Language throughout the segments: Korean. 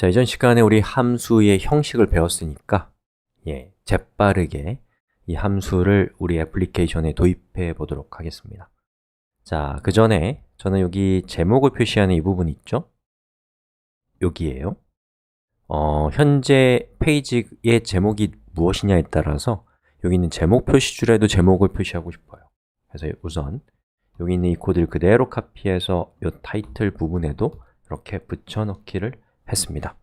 자, 이전 시간에 우리 함수의 형식을 배웠으니까 예, 재빠르게 이 함수를 우리 애플리케이션에 도입해 보도록 하겠습니다. 자, 그 전에 저는 여기 제목을 표시하는 이 부분 있죠? 여기에요. 어, 현재 페이지의 제목이 무엇이냐에 따라서 여기 있는 제목 표시줄에도 제목을 표시하고 싶어요. 그래서 우선 여기 있는 이 코드를 그대로 카피해서 이 타이틀 부분에도 이렇게 붙여넣기를 했습니다.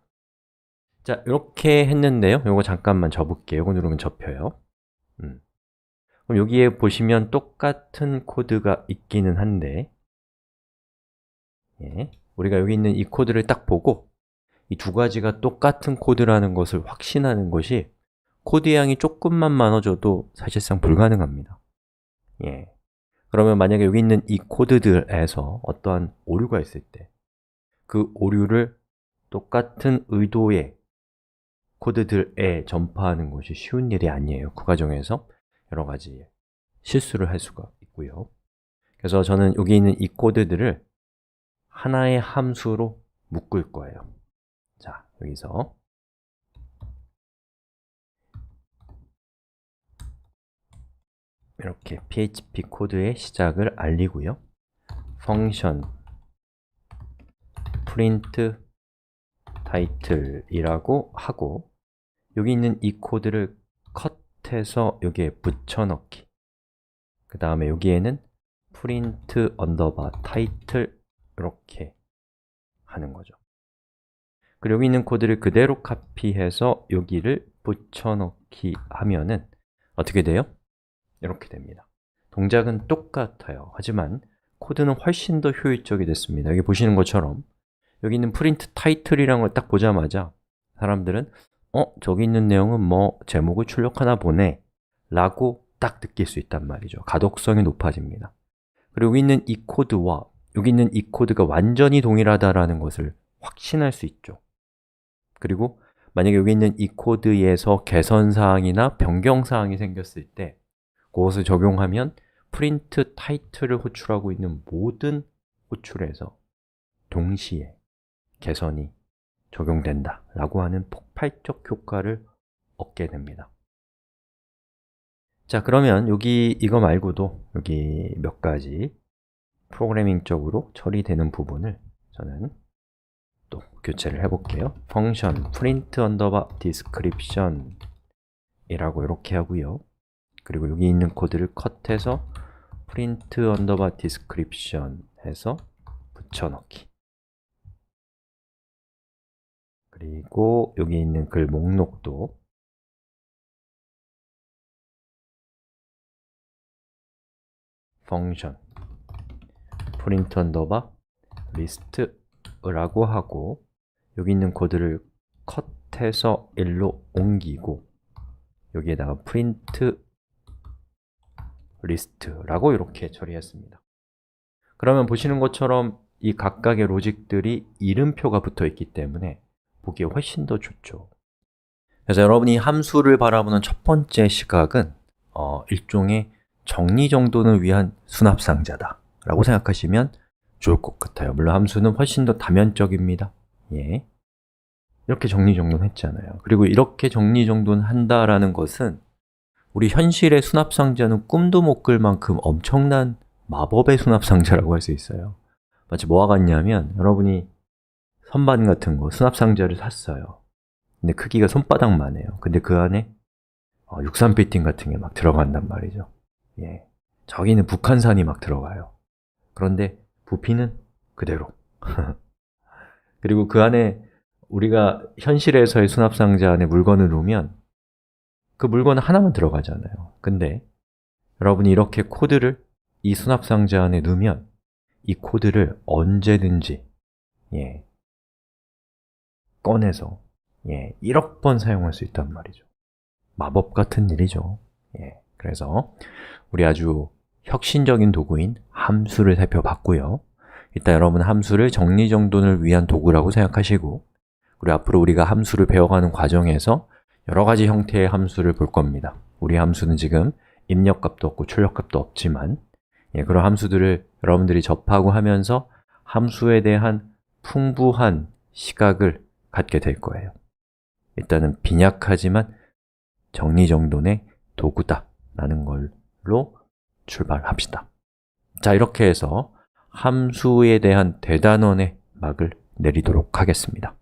자, 이렇게 했는데요. 이거 잠깐만 접을게요. 이거 누르면 접혀요. 음. 그럼 여기에 보시면 똑같은 코드가 있기는 한데 예, 우리가 여기 있는 이 코드를 딱 보고 이 두 가지가 똑같은 코드라는 것을 확신하는 것이 코드 양이 조금만 많아져도 사실상 불가능합니다. 예. 그러면 만약에 여기 있는 이 코드들에서 어떠한 오류가 있을 때 그 오류를 똑같은 의도의 코드들에 전파하는 것이 쉬운 일이 아니에요. 그 과정에서 여러 가지 실수를 할 수가 있고요. 그래서 저는 여기 있는 이 코드들을 하나의 함수로 묶을 거예요. 자, 여기서 이렇게 php 코드의 시작을 알리고요. Function print title이라고 하고 여기 있는 이 코드를 컷해서 여기에 붙여넣기. 그 다음에 여기에는 print underbar title 이렇게 하는 거죠. 그리고 여기 있는 코드를 그대로 카피해서 여기를 붙여넣기 하면은 어떻게 돼요? 이렇게 됩니다. 동작은 똑같아요. 하지만 코드는 훨씬 더 효율적이 됐습니다. 여기 보시는 것처럼 여기 있는 프린트 타이틀이라는 걸딱 보자마자 사람들은 어? 저기 있는 내용은 뭐 제목을 출력하나 보네 라고 딱 느낄 수 있단 말이죠 가독성이 높아집니다 그리고 여기 있는 이 코드와 여기 있는 이 코드가 완전히 동일하다라는 것을 확신할 수 있죠 그리고 만약에 여기 있는 이 코드에서 개선사항이나 변경사항이 생겼을 때 그것을 적용하면 프린트 타이틀을 호출하고 있는 모든 호출에서 동시에 개선이 적용된다 라고 하는 폭발적 효과를 얻게 됩니다. 자, 그러면 여기 이거 말고도 여기 몇 가지 프로그래밍적으로 처리되는 부분을 저는 또 교체를 해볼게요. function print underbar description 이라고 이렇게 하고요. 그리고 여기 있는 코드를 컷해서 print underbar description 해서 붙여넣기 그리고 여기 있는 글 목록도 function print underbar list라고 하고 여기 있는 코드를 컷해서 일로 옮기고 여기에다가 print list라고 이렇게 처리했습니다. 그러면 보시는 것처럼 이 각각의 로직들이 이름표가 붙어 있기 때문에 보기에 훨씬 더 좋죠. 그래서 여러분이 함수를 바라보는 첫 번째 시각은 어, 일종의 정리정돈을 위한 수납상자다 라고 생각하시면 좋을 것 같아요. 물론 함수는 훨씬 더 다면적입니다. 예. 이렇게 정리정돈 했잖아요. 그리고 이렇게 정리정돈 한다라는 것은 우리 현실의 수납상자는 꿈도 못 꿀 만큼 엄청난 마법의 수납상자라고 할 수 있어요. 마치 뭐와 같냐면 여러분이 선반 같은 거, 수납상자를 샀어요. 근데 크기가 손바닥만 해요. 근데 그 안에 어, 63비팅 같은 게 막 들어간단 말이죠. 예. 저기는 북한산이 막 들어가요. 그런데 부피는 그대로. 그리고 그 안에 우리가 현실에서의 수납상자 안에 물건을 놓으면 그 물건 하나만 들어가잖아요. 근데 여러분이 이렇게 코드를 이 수납상자 안에 넣으면 이 코드를 언제든지 예, 꺼내서 예, 1억 번 사용할 수 있단 말이죠. 마법 같은 일이죠. 예, 그래서 우리 아주 혁신적인 도구인 함수를 살펴봤고요. 이따 여러분 함수를 정리정돈을 위한 도구라고 생각하시고 그리고 앞으로 우리가 함수를 배워가는 과정에서 여러 가지 형태의 함수를 볼 겁니다. 우리 함수는 지금 입력값도 없고 출력값도 없지만 예, 그런 함수들을 여러분들이 접하고 하면서 함수에 대한 풍부한 시각을 갖게 될 거예요. 일단은 빈약하지만 정리정돈의 도구다 라는 걸로 출발합시다. 자, 이렇게 해서 함수에 대한 대단원의 막을 내리도록 하겠습니다